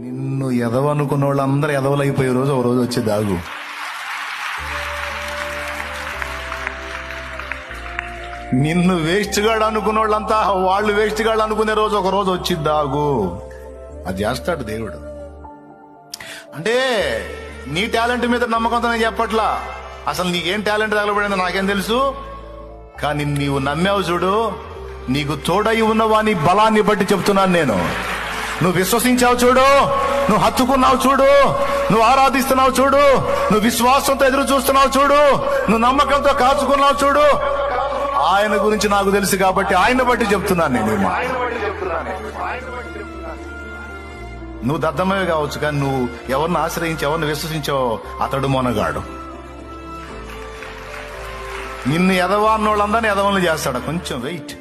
నిన్ను ఎదవనుకున్న వాళ్ళందరూ ఎదవలైపోయే రోజు ఒక రోజు వచ్చి దాగు. నిన్ను వేస్ట్ గాడు అనుకున్న వాళ్ళంతా వాళ్ళు వేస్ట్ గాడు అనుకునే రోజు ఒక రోజు వచ్చి దాగు. అది చేస్తాడు దేవుడు. అంటే నీ టాలెంట్ మీద నమ్మకంతో నేను చెప్పట్లా. అసలు నీకేం టాలెంట్ తగలబడిందో నాకేం తెలుసు? కానీ నీవు నమ్మావు చూడు నీకు తోడై ఉన్నవాని బలాన్ని బట్టి చెప్తున్నాను నేను. నువ్వు విశ్వసించావు చూడు. నువ్వు హత్తుకున్నావు చూడు. నువ్వు ఆరాధిస్తున్నావు చూడు. నువ్వు విశ్వాసంతో ఎదురు చూస్తున్నావు చూడు. నువ్వు నమ్మకంతో కాచుకున్నావు చూడు. ఆయన గురించి నాకు తెలుసు కాబట్టి ఆయన బట్టి చెప్తున్నాను నేను నువ్వు దద్దమే కావచ్చు కానీ నువ్వు ఎవరిని ఆశ్రయించి ఎవరిని విశ్వసించావో అతడు మొనగాడు. నిన్ను ఎదవా అన్నోళ్ళందరినీ ఎదవలు చేస్తాడు. కొంచెం వెయిట్.